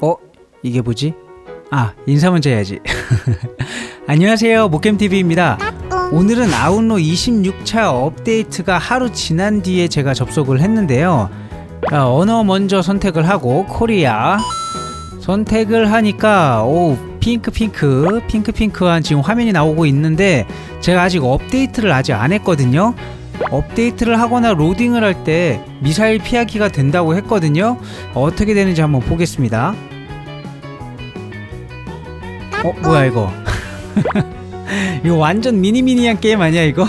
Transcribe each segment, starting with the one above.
어? 이게 뭐지? 아, 인사 먼저 해야지. 안녕하세요. 목겜TV입니다. 오늘은 아웃로 26차 업데이트가 하루 지난 뒤에 제가 접속을 했는데요. 자, 언어 먼저 선택을 하고 코리아 선택을 하니까 오 핑크 핑크 핑크 핑크한 지금 화면이 나오고 있는데 제가 아직 업데이트를 아직 안 했거든요. 업데이트를 하거나 로딩을 할 때 미사일 피하기가 된다고 했거든요. 어떻게 되는지 한번 보겠습니다. 어 뭐야 이거? 이거 완전 미니미니한 게임 아니야 이거?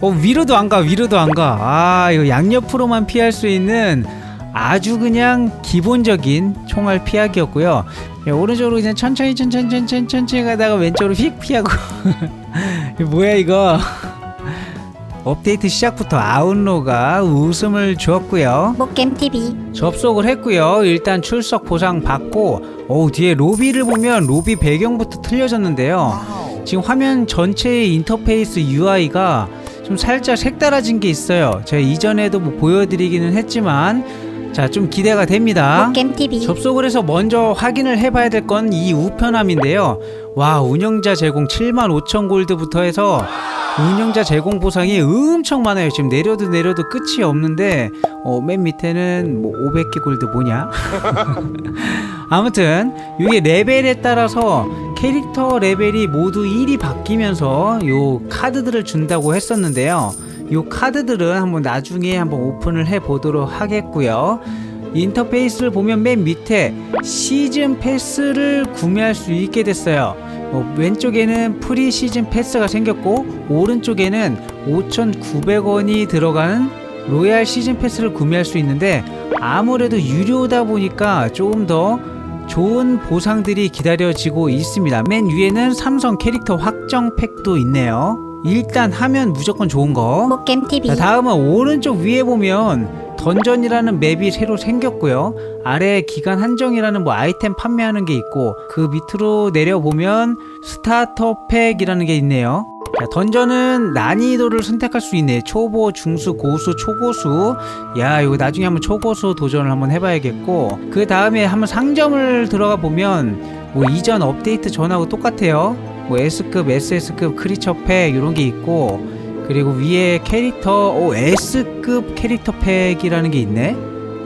어 위로도 안 가 위로도 안 가. 아 이거 양옆으로만 피할 수 있는 아주 그냥 기본적인 총알 피하기였고요. 야, 오른쪽으로 그냥 천천히 천천히 천천히 천천히 가다가 왼쪽으로 휙 피하고. 뭐야 이거? 업데이트 시작부터 아웃로가 웃음을 주었고요. 목겜TV 접속을 했고요. 일단 출석 보상 받고 오 뒤에 로비를 보면 로비 배경부터 틀려졌는데요. 지금 화면 전체의 인터페이스 UI가 좀 살짝 색달라진 게 있어요. 제가 이전에도 뭐 보여드리기는 했지만 자 좀 기대가 됩니다. 목겜TV 접속을 해서 먼저 확인을 해봐야 될 건 이 우편함인데요. 와 운영자 제공 7만 5천 골드부터 해서 운영자 제공 보상이 엄청 많아요. 지금 내려도 내려도 끝이 없는데 어, 맨 밑에는 뭐 500개 골드 뭐냐? 아무튼 이게 레벨에 따라서 캐릭터 레벨이 모두 1이 바뀌면서 요 카드들을 준다고 했었는데요. 요 카드들은 한번 나중에 한번 오픈을 해 보도록 하겠고요. 인터페이스를 보면 맨 밑에 시즌 패스를 구매할 수 있게 됐어요. 어, 왼쪽에는 프리 시즌 패스가 생겼고 오른쪽에는 5,900원이 들어가는 로얄 시즌 패스를 구매할 수 있는데 아무래도 유료다 보니까 조금 더 좋은 보상들이 기다려지고 있습니다. 맨 위에는 삼성 캐릭터 확정 팩도 있네요. 일단 하면 무조건 좋은 거. 목겜TV 자, 다음은 오른쪽 위에 보면 던전이라는 맵이 새로 생겼고요. 아래에 기간 한정이라는 뭐 아이템 판매하는 게 있고 그 밑으로 내려 보면 스타터 팩이라는 게 있네요. 자, 던전은 난이도를 선택할 수 있네. 초보, 중수, 고수, 초고수. 야, 이거 나중에 한번 초고수 도전을 한번 해봐야겠고 그 다음에 한번 상점을 들어가 보면 뭐 이전 업데이트 전하고 똑같아요. 뭐 S급, SS급 크리처 팩 이런 게 있고 그리고 위에 캐릭터 오 S급 캐릭터 팩이라는 게 있네.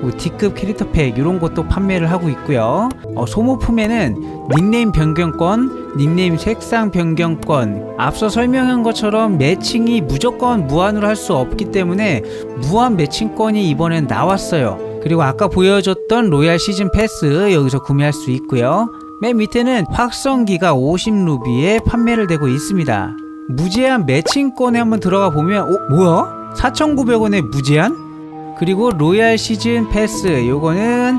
뭐 D급 캐릭터 팩 이런 것도 판매를 하고 있고요. 어, 소모품에는 닉네임 변경권, 닉네임 색상 변경권. 앞서 설명한 것처럼 매칭이 무조건 무한으로 할 수 없기 때문에 무한 매칭권이 이번엔 나왔어요. 그리고 아까 보여줬던 로얄 시즌 패스 여기서 구매할 수 있고요. 맨 밑에는 확성기가 50루비에 판매를 되고 있습니다. 무제한 매칭권에 한번 들어가 보면 어 뭐야? 4,900원에 무제한? 그리고 로얄 시즌 패스 요거는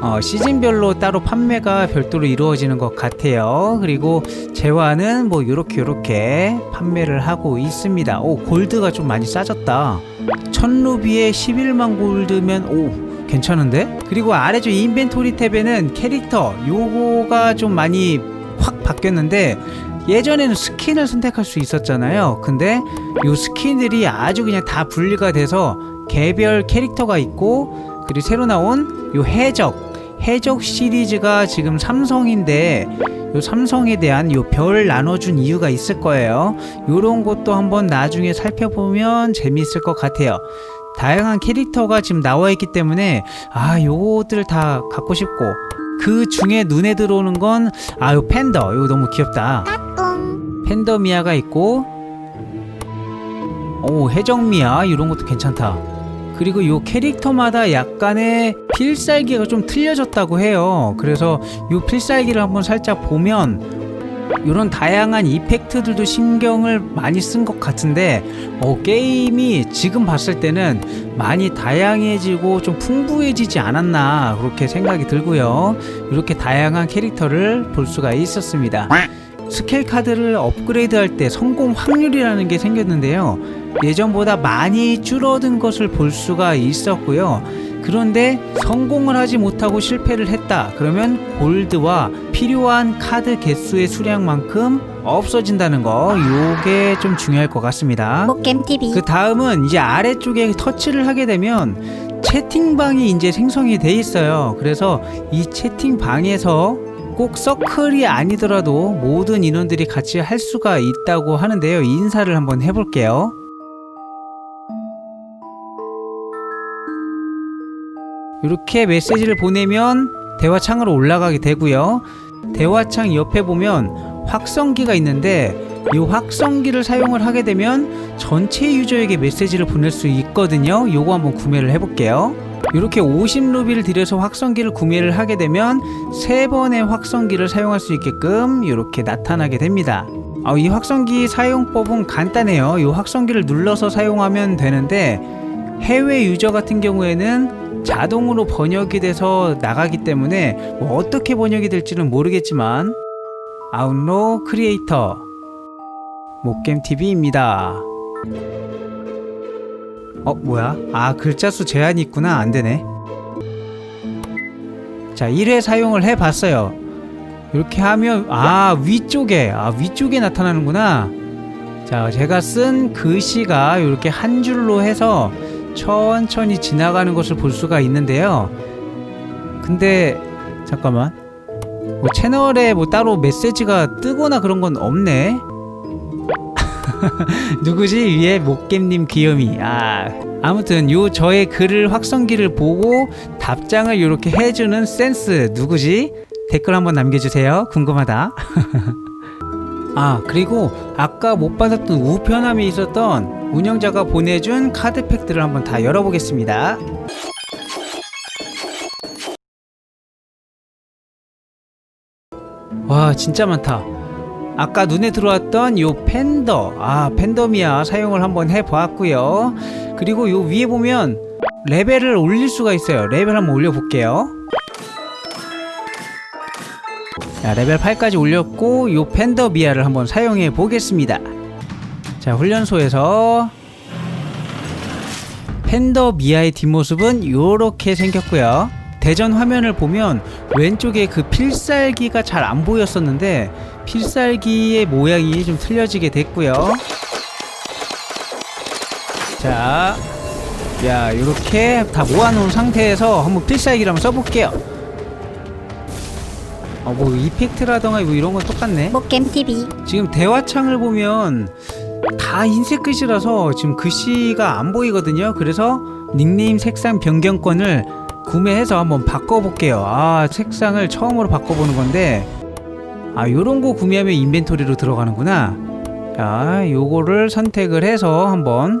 어, 시즌별로 따로 판매가 별도로 이루어지는 것 같아요. 그리고 재화는 뭐 요렇게 요렇게 판매를 하고 있습니다. 오 골드가 좀 많이 싸졌다. 1000루비에 11만 골드면 오 괜찮은데? 그리고 아래쪽 인벤토리 탭에는 캐릭터 요거가 좀 많이 확 바뀌었는데 예전에는 스킨을 선택할 수 있었잖아요. 근데 요 스킨들이 아주 그냥 다 분리가 돼서 개별 캐릭터가 있고 그리고 새로 나온 요 해적 해적 시리즈가 지금 삼성인데 요 삼성에 대한 요 별 나눠준 이유가 있을 거예요. 요런 것도 한번 나중에 살펴보면 재미있을 것 같아요. 다양한 캐릭터가 지금 나와 있기 때문에 아 요것들 다 갖고 싶고 그 중에 눈에 들어오는 건아요 팬더 이거 너무 귀엽다. 팬더미아가 있고 오 해적미아 이런 것도 괜찮다. 그리고 요 캐릭터마다 약간의 필살기가 좀 틀려졌다고 해요. 그래서 요 필살기를 한번 살짝 보면 이런 다양한 이펙트들도 신경을 많이 쓴 것 같은데 어, 게임이 지금 봤을 때는 많이 다양해지고 좀 풍부해지지 않았나 그렇게 생각이 들고요. 이렇게 다양한 캐릭터를 볼 수가 있었습니다. 스킬 카드를 업그레이드할 때 성공 확률이라는 게 생겼는데요. 예전보다 많이 줄어든 것을 볼 수가 있었고요. 그런데 성공을 하지 못하고 실패를 했다. 그러면 골드와 필요한 카드 개수의 수량만큼 없어진다는 거. 요게 좀 중요할 것 같습니다. 목겜TV 그 다음은 이제 아래쪽에 터치를 하게 되면 채팅방이 이제 생성이 돼 있어요. 그래서 이 채팅방에서 꼭 서클이 아니더라도 모든 인원들이 같이 할 수가 있다고 하는데요. 인사를 한번 해볼게요. 이렇게 메시지를 보내면 대화창으로 올라가게 되고요. 대화창 옆에 보면 확성기가 있는데 이 확성기를 사용을 하게 되면 전체 유저에게 메시지를 보낼 수 있거든요. 요거 한번 구매를 해볼게요. 이렇게 50루비를 들여서 확성기를 구매를 하게 되면 세 번의 확성기를 사용할 수 있게끔 이렇게 나타나게 됩니다. 아, 이 확성기 사용법은 간단해요. 이 확성기를 눌러서 사용하면 되는데 해외 유저 같은 경우에는 자동으로 번역이 돼서 나가기 때문에 뭐 어떻게 번역이 될지는 모르겠지만 아웃로 크리에이터 목겜TV입니다. 어 뭐야? 아 글자 수 제한이 있구나 안 되네. 자 1회 사용을 해봤어요. 이렇게 하면 아 위쪽에 아 위쪽에 나타나는구나. 자 제가 쓴 글씨가 이렇게 한 줄로 해서 천천히 지나가는 것을 볼 수가 있는데요. 근데 잠깐만 뭐 채널에 뭐 따로 메시지가 뜨거나 그런 건 없네. 누구지? 위에 목겜님 귀염이 아 아무튼 요 저의 글을 확성기를 보고 답장을 이렇게 해주는 센스 누구지? 댓글 한번 남겨주세요. 궁금하다. 아 그리고 아까 못 받았던 우편함에 있었던 운영자가 보내준 카드 팩들을 한번 다 열어보겠습니다. 와 진짜 많다 아까 눈에 들어왔던 요 팬더. 아 팬더미아 사용을 한번 해보았고요. 그리고 요 위에 보면 레벨을 올릴 수가 있어요. 레벨 한번 올려볼게요. 자 레벨 8까지 올렸고 요 팬더미아를 한번 사용해 보겠습니다. 자 훈련소에서 팬더미아의 뒷모습은 요렇게 생겼고요. 대전 화면을 보면 왼쪽에 그 필살기가 잘 안 보였었는데 필살기의 모양이 좀 틀려지게 됐고요. 자, 야 이렇게 다 모아놓은 상태에서 한번 필살기를 한번 써볼게요. 어, 뭐 이펙트라던가 뭐 이런 건 똑같네. 목겜 TV 지금 대화창을 보면 다 흰색 글씨라서 지금 글씨가 안 보이거든요. 그래서 닉네임 색상 변경권을 구매해서 한번 바꿔볼게요. 아, 색상을 처음으로 바꿔보는 건데, 아, 요런 거 구매하면 인벤토리로 들어가는구나. 자, 요거를 선택을 해서 한번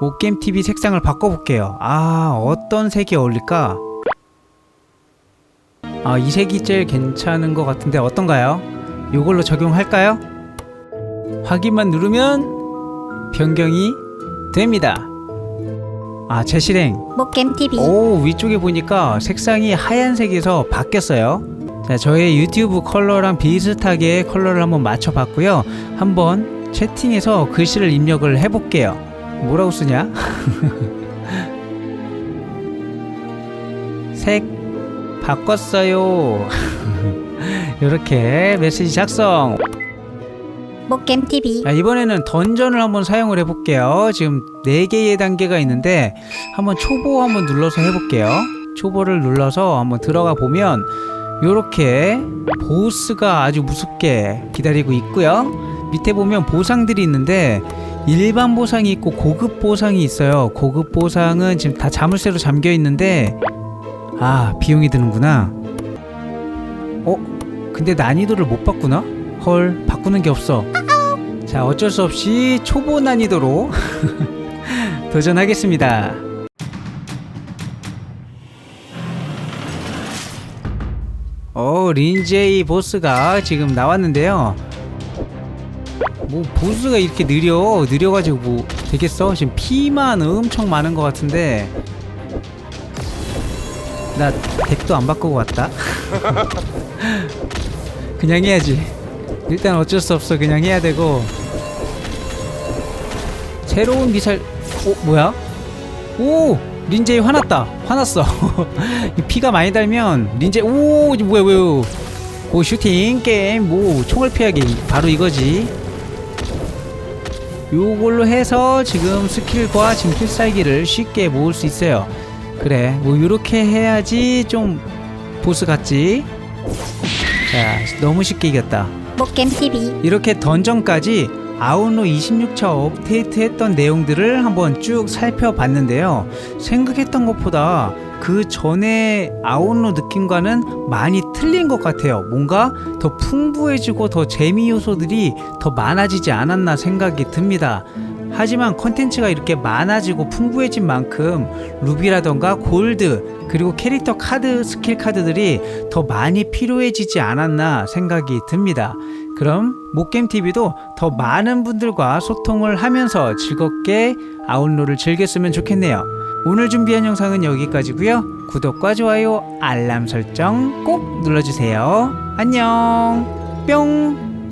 오겜TV 색상을 바꿔볼게요. 아, 어떤 색이 어울릴까? 아, 이 색이 제일 괜찮은 것 같은데 어떤가요? 요걸로 적용할까요? 확인만 누르면 변경이 됩니다. 아, 재실행. 목겜 TV 오 위쪽에 보니까 색상이 하얀색에서 바뀌었어요 자 저의 유튜브 컬러랑 비슷하게 컬러를 한번 맞춰봤고요. 한번 채팅에서 글씨를 입력을 해볼게요. 뭐라고 쓰냐? 색 바꿨어요. 이렇게 메시지 작성. 목겜 TV 자, 이번에는 던전을 한번 사용을 해볼게요. 지금 4개의 단계가 있는데 한번 초보 한번 눌러서 해볼게요. 초보를 눌러서 한번 들어가 보면 요렇게 보스가 아주 무섭게 기다리고 있고요. 밑에 보면 보상들이 있는데 일반 보상이 있고 고급 보상이 있어요. 고급 보상은 지금 다 자물쇠로 잠겨 있는데 아 비용이 드는구나. 어? 근데 난이도를 못 바꾸나? 헐 바꾸는 게 없어. 자 어쩔 수 없이 초보 난이도로 도전하겠습니다. 어 린제이 보스가 지금 나왔는데요. 뭐 보스가 이렇게 느려 느려가지고 뭐 되겠어? 지금 피만 엄청 많은 것 같은데 나 덱도 안 바꾸고 왔다. 그냥 해야지. 일단 어쩔 수 없어 그냥 해야 되고 새로운 미사일 어 뭐야 오 린제이 화났다. 화났어. 이 피가 많이 달면 린제 오 뭐야 뭐야 오 슈팅 게임 뭐 총을 피하기. 바로 이거지. 요걸로 해서 지금 스킬과 지금 필살기를 쉽게 모을 수 있어요. 그래 뭐 이렇게 해야지 좀 보스 같지? 자 너무 쉽게 이겼다. 목겜TV 이렇게 던전까지 아웃로 26차 업데이트 했던 내용들을 한번 쭉 살펴봤는데요. 생각했던 것보다 그 전에 아웃로 느낌과는 많이 틀린 것 같아요. 뭔가 더 풍부해지고 더 재미 요소들이 더 많아지지 않았나 생각이 듭니다. 하지만 컨텐츠가 이렇게 많아지고 풍부해진 만큼 루비라던가 골드 그리고 캐릭터 카드 스킬 카드들이 더 많이 필요해지지 않았나 생각이 듭니다. 그럼 목겜TV도 더 많은 분들과 소통을 하면서 즐겁게 아웃로를 즐겼으면 좋겠네요. 오늘 준비한 영상은 여기까지고요. 구독과 좋아요, 알람 설정 꼭 눌러주세요. 안녕. 뿅.